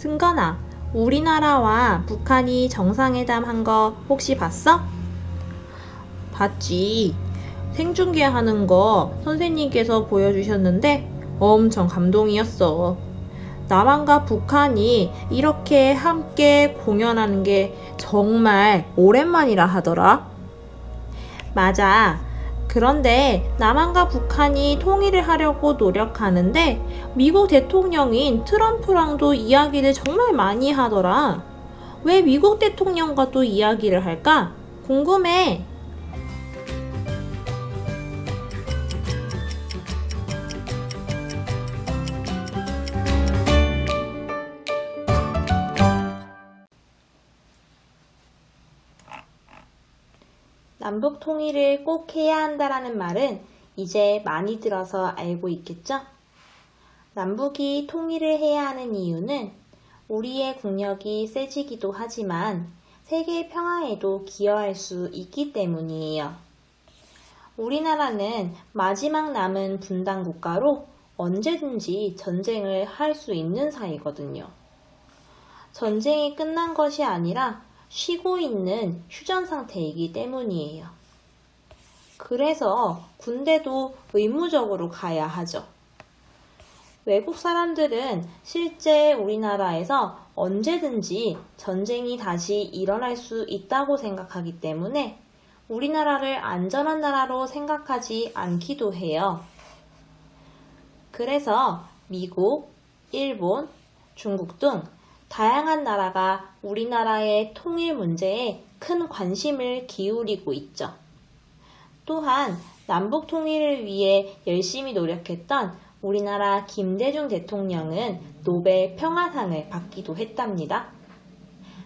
승건아, 우리나라와 북한이 정상회담 한 거 혹시 봤어? 봤지. 생중계 하는 거 선생님께서 보여주셨는데 엄청 감동이었어. 남한과 북한이 이렇게 함께 공연하는 게 정말 오랜만이라 하더라. 맞아. 그런데 남한과 북한이 통일을 하려고 노력하는데 미국 대통령인 트럼프랑도 이야기를 정말 많이 하더라. 왜 미국 대통령과 또 이야기를 할까? 궁금해. 남북 통일을 꼭 해야 한다라는 말은 이제 많이 들어서 알고 있겠죠? 남북이 통일을 해야 하는 이유는 우리의 국력이 세지기도 하지만 세계 평화에도 기여할 수 있기 때문이에요. 우리나라는 마지막 남은 분단 국가로 언제든지 전쟁을 할 수 있는 사이거든요. 전쟁이 끝난 것이 아니라 쉬고 있는 휴전 상태이기 때문이에요. 그래서 군대도 의무적으로 가야 하죠. 외국 사람들은 실제 우리나라에서 언제든지 전쟁이 다시 일어날 수 있다고 생각하기 때문에 우리나라를 안전한 나라로 생각하지 않기도 해요. 그래서 미국, 일본, 중국 등 다양한 나라가 우리나라의 통일 문제에 큰 관심을 기울이고 있죠. 또한 남북 통일을 위해 열심히 노력했던 우리나라 김대중 대통령은 노벨 평화상을 받기도 했답니다.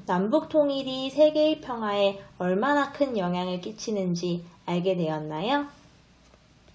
남북 통일이 세계의 평화에 얼마나 큰 영향을 끼치는지 알게 되었나요?